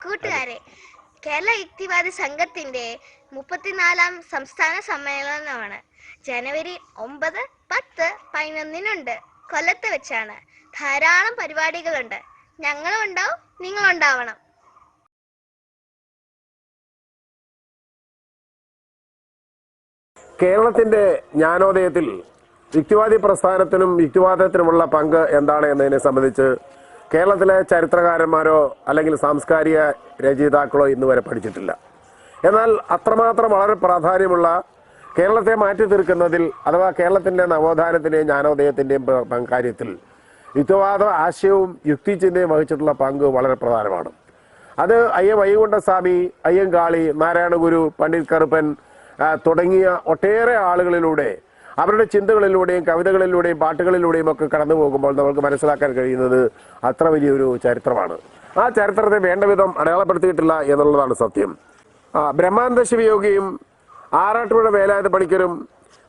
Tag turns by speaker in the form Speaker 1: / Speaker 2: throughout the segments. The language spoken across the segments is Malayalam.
Speaker 1: കൂട്ടുകാരെ കേരള യുക്തിവാദി സംഘത്തിന്റെ മുപ്പത്തിനാലാം സംസ്ഥാന സമ്മേളനമാണ്. ജനുവരി ഒമ്പത് പത്ത് പതിനൊന്നിനുണ്ട്. കൊല്ലത്ത് വെച്ചാണ്. ധാരാളം പരിപാടികളുണ്ട്. ഞങ്ങളും ഉണ്ടാവും നിങ്ങളുണ്ടാവണം
Speaker 2: കേരളത്തിന്റെ ജ്ഞാനോദയത്തിൽ യുക്തിവാദി പ്രസ്ഥാനത്തിനും യുക്തിവാദത്തിനുമുള്ള പങ്ക് എന്താണ് എന്നതിനെ സംബന്ധിച്ച് കേരളത്തിലെ ചരിത്രകാരന്മാരോ അല്ലെങ്കിൽ സാംസ്കാരിക രചയിതാക്കളോ ഇന്ന് വരെ പഠിച്ചിട്ടില്ല. എന്നാൽ അത്രമാത്രം വളരെ പ്രാധാന്യമുള്ള കേരളത്തെ മാറ്റി തീർക്കുന്നതിൽ അഥവാ കേരളത്തിന്റെ നവോത്ഥാനത്തിന്റെയും ജ്ഞാനോദയത്തിന്റെയും കാര്യത്തിൽ യുക്തിവാദ ആശയവും യുക്തിചിന്തയും വഹിച്ചിട്ടുള്ള പങ്ക് വളരെ പ്രധാനമാണ്. അത് അയ്യ വൈകുണ്ഠസ്വാമി അയ്യങ്കാളി നാരായണഗുരു പണ്ഡിറ്റ് കറുപ്പൻ തുടങ്ങിയ ഒട്ടേറെ ആളുകളിലൂടെ അവരുടെ ചിന്തകളിലൂടെയും കവിതകളിലൂടെയും പാട്ടുകളിലൂടെയും ഒക്കെ കടന്നു പോകുമ്പോൾ നമുക്ക് മനസ്സിലാക്കാൻ കഴിയുന്നത് അത്ര വലിയൊരു ചരിത്രമാണ്. ആ ചരിത്രത്തെ വേണ്ട വിധം അടയാളപ്പെടുത്തിയിട്ടില്ല എന്നുള്ളതാണ് സത്യം. ബ്രഹ്മാനന്ദ ശിവയോഗിയും ആറാട്ടുപുഴ വേലായുധ പണിക്കരും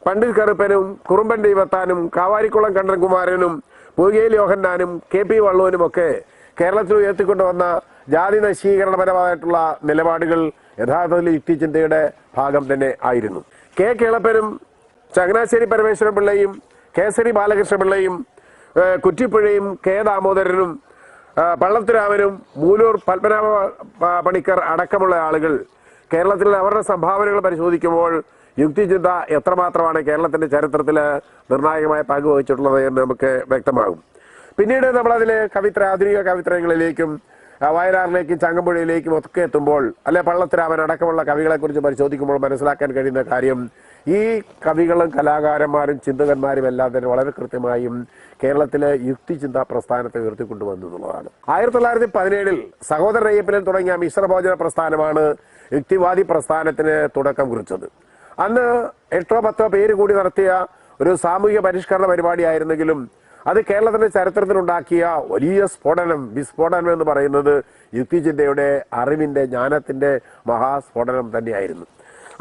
Speaker 2: പണ്ഡിറ്റ് കറുപ്പനും കുറുമ്പൻ ദൈവത്താനും കാവാരിക്കുളം കണ്ടൻകുമാരനും പൂകേൽ യോഹന്നാനും കെ പി വള്ളുവനും ഒക്കെ കേരളത്തിൽ ഉയർത്തിക്കൊണ്ടുവന്ന ജാതി നശീകരണപരമായിട്ടുള്ള നിലപാടുകൾ യഥാർത്ഥത്തിൽ യുക്തിചിന്തയുടെ ഭാഗം തന്നെ ആയിരുന്നു. കെ കേളപ്പനും ചങ്ങനാശ്ശേരി പരമേശ്വരൻ പിള്ളയും കേസരി ബാലകൃഷ്ണ പിള്ളയും ഏഹ്, കുറ്റിപ്പുഴയും കെ ദാമോദരനും പള്ളത്തുരാമനും മൂലൂർ പത്മനാഭ പണിക്കർ അടക്കമുള്ള ആളുകൾ കേരളത്തിൽ അവരുടെ സംഭാവനകൾ പരിശോധിക്കുമ്പോൾ യുക്തിചിന്ത എത്രമാത്രമാണ് കേരളത്തിന്റെ ചരിത്രത്തിൽ നിർണായകമായ പങ്ക് വഹിച്ചിട്ടുള്ളത് എന്ന് നമുക്ക് വ്യക്തമാകും. പിന്നീട് നമ്മളതിലെ കവിത്ര ആധുനിക കവിത്രങ്ങളിലേക്കും ആ, വയലാറിലേക്കും ചങ്ങമ്പുഴയിലേക്കും ഒക്കെ എത്തുമ്പോൾ അല്ലെ പള്ളത്തിരാമൻ അടക്കമുള്ള കവികളെക്കുറിച്ച് പരിശോധിക്കുമ്പോൾ മനസ്സിലാക്കാൻ കഴിയുന്ന കാര്യം ഈ കവികളും കലാകാരന്മാരും ചിന്തകന്മാരും എല്ലാം തന്നെ വളരെ കൃത്യമായും കേരളത്തിലെ യുക്തിചിന്താ പ്രസ്ഥാനത്തെ ഉയർത്തിക്കൊണ്ടുവന്നു എന്നുള്ളതാണ്. ആയിരത്തി തൊള്ളായിരത്തി പതിനേഴിൽ സഹോദര അയ്യപ്പനിൽ തുടങ്ങിയ മിശ്രഭോജന പ്രസ്ഥാനമാണ് യുക്തിവാദി പ്രസ്ഥാനത്തിന് തുടക്കം കുറിച്ചത്. അന്ന് എട്ടോ പത്തോ പേര് കൂടി നടത്തിയ ഒരു സാമൂഹിക പരിഷ്കരണ പരിപാടിയായിരുന്നെങ്കിലും അത് കേരളത്തിന്റെ ചരിത്രത്തിലുണ്ടാക്കിയ വലിയ സ്ഫോടനം വിസ്ഫോടനം എന്ന് പറയുന്നത് യുക്തിചിന്തയുടെ അറിവിന്റെ ജ്ഞാനത്തിന്റെ മഹാസ്ഫോടനം തന്നെയായിരുന്നു.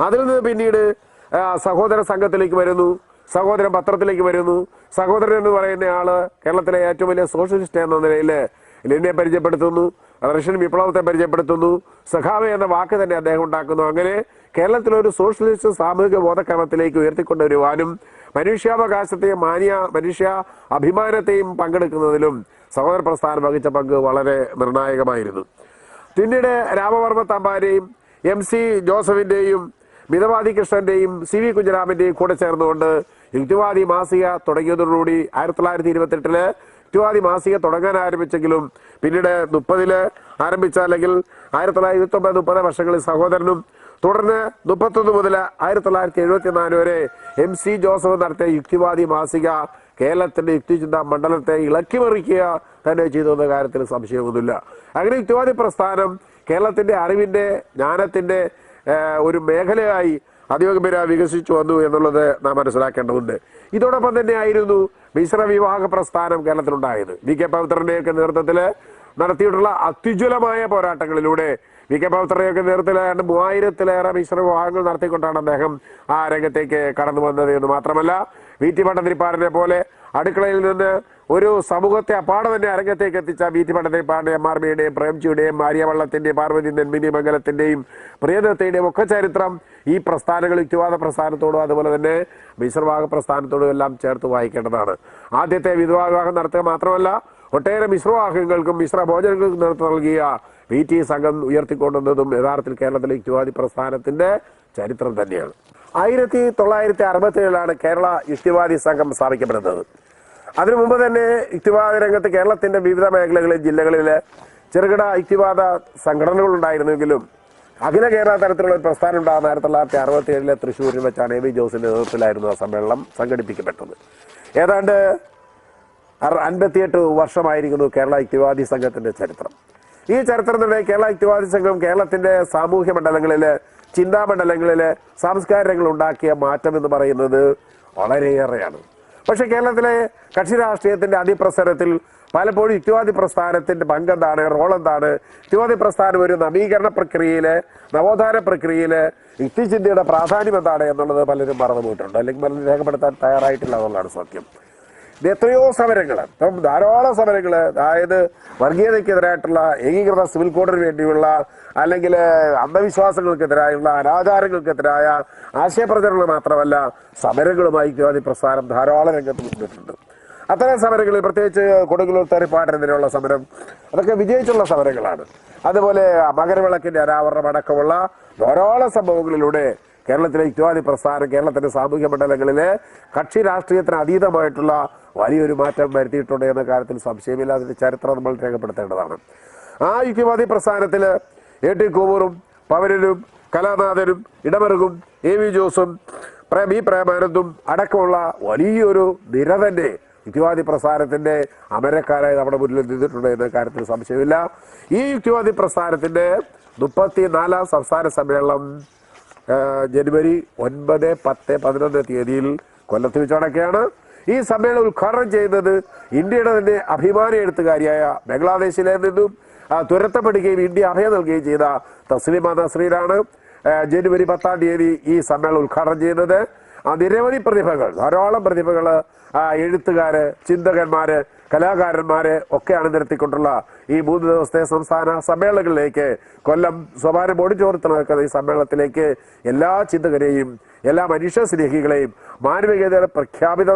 Speaker 2: അതിൽ നിന്ന് പിന്നീട് സഹോദര സംഘത്തിലേക്ക് വരുന്നു സഹോദരൻ പത്രത്തിലേക്ക് വരുന്നു. സഹോദരൻ എന്ന് പറയുന്ന ആൾ കേരളത്തിലെ ഏറ്റവും വലിയ സോഷ്യലിസ്റ്റ് എന്ന നിലയിൽ ലെനിനെ പരിചയപ്പെടുത്തുന്നു റഷ്യൻ വിപ്ലവത്തെ പരിചയപ്പെടുത്തുന്നു സഖാവ എന്ന വാക്ക് തന്നെ അദ്ദേഹം ഉണ്ടാക്കുന്നു. അങ്ങനെ കേരളത്തിലെ ഒരു സോഷ്യലിസ്റ്റ് സാമൂഹിക ബോധക്രമത്തിലേക്ക് ഉയർത്തിക്കൊണ്ടുവരുവാനും മനുഷ്യാവകാശത്തെയും മാന്യ മനുഷ്യ അഭിമാനത്തെയും പങ്കെടുക്കുന്നതിലും സഹോദര പ്രസ്ഥാനം വഹിച്ച പങ്ക് വളരെ നിർണായകമായിരുന്നു. പിന്നീട് രാമവർമ്മ തമ്പാന്റെയും എം സി ജോസഫിന്റെയും മിതവാദി കൃഷ്ണന്റെയും സി വി കുഞ്ഞിരാമന്റെയും കൂടെ ചേർന്നുകൊണ്ട് യുക്തിവാദി മാസിക തുടങ്ങിയതോടുകൂടി ആയിരത്തി തൊള്ളായിരത്തി ഇരുപത്തെട്ടിൽ യുക്തിവാദി മാസിക തുടങ്ങാൻ ആരംഭിച്ചെങ്കിലും പിന്നീട് മുപ്പതിൽ ആരംഭിച്ച അല്ലെങ്കിൽ ആയിരത്തി തൊള്ളായിരത്തി ഇരുപത്തി ഒമ്പത് മുപ്പത് വർഷങ്ങളിൽ സഹോദരനും തുടർന്ന് മുപ്പത്തൊന്ന് മുതൽ ആയിരത്തി തൊള്ളായിരത്തി എഴുപത്തിനാല് വരെ എം സി ജോസഫ് നടത്തിയ യുക്തിവാദി മാസിക കേരളത്തിന്റെ യുക്തിചിന്ത മണ്ഡലത്തെ ഇളക്കിമറിക്കുക തന്നെ ചെയ്തു എന്ന കാര്യത്തിൽ സംശയമൊന്നുമില്ല. അങ്ങനെ യുക്തിവാദി പ്രസ്ഥാനം കേരളത്തിന്റെ അറിവിന്റെ ജ്ഞാനത്തിന്റെ ഒരു മേഖലയായി അതിവേഗം വികസിച്ചു വന്നു എന്നുള്ളത് നാം മനസ്സിലാക്കേണ്ടതുണ്ട്. ഇതോടൊപ്പം തന്നെ ആയിരുന്നു മിശ്ര വിവാഹ പ്രസ്ഥാനം കേരളത്തിലുണ്ടായത്. വി കെ പവിത്രന്റെയൊക്കെ നേതൃത്വത്തിൽ നടത്തിയിട്ടുള്ള അത്യുജ്വലമായ പോരാട്ടങ്ങളിലൂടെ വി കെ പവിത്രയുടെയൊക്കെ നേതൃത്വത്തിലാണ്ട് മൂവായിരത്തിലേറെ മിശ്ര വിവാഹങ്ങൾ നടത്തിക്കൊണ്ടാണ് അദ്ദേഹം ആ രംഗത്തേക്ക് കടന്നു വന്നത് എന്ന് മാത്രമല്ല വി ടി പട്ടതിരിപ്പാടിനെ പോലെ അടുക്കളയിൽ നിന്ന് ഒരു സമൂഹത്തെ അപ്പാടെ തന്നെ അരങ്ങത്തേക്ക് എത്തിച്ച വി ടി പട്ടതിരിപ്പാടിന്റെ എം ആർ ബിയുടെയും പ്രേംജിയുടെയും ആര്യവള്ളത്തിന്റെയും പാർവതി നെന്മിനി മംഗലത്തിന്റെയും പ്രിയദത്തയുടെയും ഒക്കെ ചരിത്രം ഈ പ്രസ്ഥാനങ്ങൾ യുക്തിവാദ പ്രസ്ഥാനത്തോടും അതുപോലെ തന്നെ മിശ്രവാഹ പ്രസ്ഥാനത്തോടും എല്ലാം ചേർത്ത് വായിക്കേണ്ടതാണ്. ആദ്യത്തെ വിധവാ വിവാഹം നടത്തുക മാത്രമല്ല ഒട്ടേറെ മിശ്രവാഹങ്ങൾക്കും മിശ്ര ഭോജനങ്ങൾക്കും നേതൃത്വം നൽകിയ പി ടി സംഘം ഉയർത്തിക്കൊണ്ടുവന്നതും യഥാർത്ഥത്തിൽ കേരളത്തിലെ യുക്തിവാദി പ്രസ്ഥാനത്തിന്റെ ചരിത്രം തന്നെയാണ്. ആയിരത്തി തൊള്ളായിരത്തി അറുപത്തി ഏഴിലാണ് കേരള യുക്തിവാദി സംഘം സ്ഥാപിക്കപ്പെടുന്നത്. അതിനു മുമ്പ് തന്നെ യുക്തിവാദ രംഗത്ത് കേരളത്തിന്റെ വിവിധ മേഖലകളിൽ ജില്ലകളിൽ ചെറുകിട യുക്തിവാദ സംഘടനകൾ ഉണ്ടായിരുന്നെങ്കിലും അഖില കേരള തരത്തിലുള്ള ഒരു പ്രസ്ഥാനം ഉണ്ടാകുന്ന ആയിരത്തി തൊള്ളായിരത്തി അറുപത്തി ഏഴിലെ തൃശ്ശൂരിൽ വെച്ചാണ് എ വി ജോസിന്റെ നേതൃത്വത്തിലായിരുന്നു ആ സമ്മേളനം സംഘടിപ്പിക്കപ്പെട്ടത്. ഏതാണ്ട് അൻപത്തിയെട്ട് വർഷമായിരിക്കുന്നു കേരള യുക്തിവാദി സംഘത്തിന്റെ ചരിത്രം. ഈ ചരിത്രത്തിനിടെ കേരള യുക്തിവാദി സംഘം കേരളത്തിന്റെ സാമൂഹ്യ മണ്ഡലങ്ങളിൽ ചിന്താമണ്ഡലങ്ങളിൽ സംസ്കാരങ്ങൾ ഉണ്ടാക്കിയ മാറ്റം എന്ന് പറയുന്നത് വളരെയേറെയാണ്. പക്ഷെ കേരളത്തിലെ കക്ഷി രാഷ്ട്രീയത്തിന്റെ അതിപ്രസരത്തിൽ പലപ്പോഴും യുക്തിവാദി പ്രസ്ഥാനത്തിന്റെ പങ്കെന്താണ് റോൾ എന്താണ്? യുക്തിവാദി പ്രസ്ഥാനം ഒരു നവീകരണ പ്രക്രിയയിൽ നവോത്ഥാന പ്രക്രിയയിൽ യുക്തിചിന്തയുടെ പ്രാധാന്യം എന്താണ് എന്നുള്ളത് പലരും മറന്നു പോയിട്ടുണ്ട് അല്ലെങ്കിൽ പലരും രേഖപ്പെടുത്താൻ തയ്യാറായിട്ടില്ല എന്നുള്ളതാണ് സത്യം. ഇത് എത്രയോ സമരങ്ങൾ ഇപ്പം ധാരാളം സമരങ്ങൾ അതായത് വർഗീയതയ്ക്കെതിരായിട്ടുള്ള ഏകീകൃത സിവിൽ കോഡിന് വേണ്ടിയുള്ള അല്ലെങ്കിൽ അന്ധവിശ്വാസങ്ങൾക്കെതിരായുള്ള അനാചാരങ്ങൾക്കെതിരായ ആശയപ്രചരണങ്ങൾ മാത്രമല്ല സമരങ്ങളുമായി യുക്തിവാദി പ്രസ്ഥാനം ധാരാളം രംഗത്ത് വന്നിട്ടുണ്ട് അത്തരം സമരങ്ങളിൽ പ്രത്യേകിച്ച് കൊടുങ്ങല്ലൂർ തറിപ്പാടിനെതിരെയുള്ള സമരം അതൊക്കെ വിജയിച്ചുള്ള സമരങ്ങളാണ്. അതുപോലെ മകരവിളക്കിന്റെ അനാവരണം അടക്കമുള്ള ധാരാളം സംഭവങ്ങളിലൂടെ കേരളത്തിലെ ഇക്വാലി പ്രസ്ഥാനം കേരളത്തിന്റെ സാമൂഹ്യ മണ്ഡലങ്ങളിലെ കക്ഷി രാഷ്ട്രീയത്തിന് അതീതമായിട്ടുള്ള വലിയൊരു മാറ്റം വരുത്തിയിട്ടുണ്ട് എന്ന കാര്യത്തിൽ സംശയമില്ല. അതിന്റെ ചരിത്രം നമ്മൾ രേഖപ്പെടുത്തേണ്ടതാണ്. ആ യുക്തിവാദി പ്രസ്ഥാനത്തിൽ എ ടി കൂവൂറും പവനനും കലാനാഥനും ഇടമറുകും എ വി ജോസും പ്രേം ഇ പ്രേമാനന്ദും അടക്കമുള്ള വലിയൊരു നിര തന്നെ യുക്തിവാദി പ്രസ്ഥാനത്തിന്റെ അമരക്കാരായി നമ്മുടെ മുന്നിൽ നിന്നിട്ടുണ്ട് എന്ന കാര്യത്തിൽ സംശയമില്ല. ഈ യുക്തിവാദി പ്രസ്ഥാനത്തിന്റെ മുപ്പത്തിനാലാം സംസ്ഥാന സമ്മേളനം ജനുവരി ഒൻപത് പത്ത് പതിനൊന്ന് തീയതിയിൽ കൊല്ലത്ത് വെച്ചാണൊക്കെയാണ് ഈ സമ്മേളനം ഉദ്ഘാടനം ചെയ്യുന്നത് ഇന്ത്യയുടെ തന്നെ അഭിമാന എഴുത്തുകാരിയായ ബംഗ്ലാദേശിലെ നിന്നും തുരത്തപ്പെടുകയും ഇന്ത്യ അഭയം നൽകുകയും ചെയ്ത തസ്ലിമ നസ്രീനാണ് ജനുവരി പത്താം തീയതി ഈ സമ്മേളനം ഉദ്ഘാടനം ചെയ്യുന്നത്. നിരവധി പ്രതിഭകൾ ധാരാളം പ്രതിഭകൾ എഴുത്തുകാര് ചിന്തകന്മാര് കലാകാരന്മാര് ഒക്കെയാണ് നിരത്തിക്കൊണ്ടുള്ള ഈ മൂന്ന് ദിവസത്തെ സംസ്ഥാന സമ്മേളനങ്ങളിലേക്ക് കൊല്ലം സ്വകാര്യ ഓഡിറ്റോറിയത്തിൽ നടക്കുന്ന ഈ സമ്മേളനത്തിലേക്ക് എല്ലാ ചിന്തകരെയും എല്ലാ മനുഷ്യ സ്നേഹികളെയും മാനവികതയുടെ പ്രഖ്യാപിത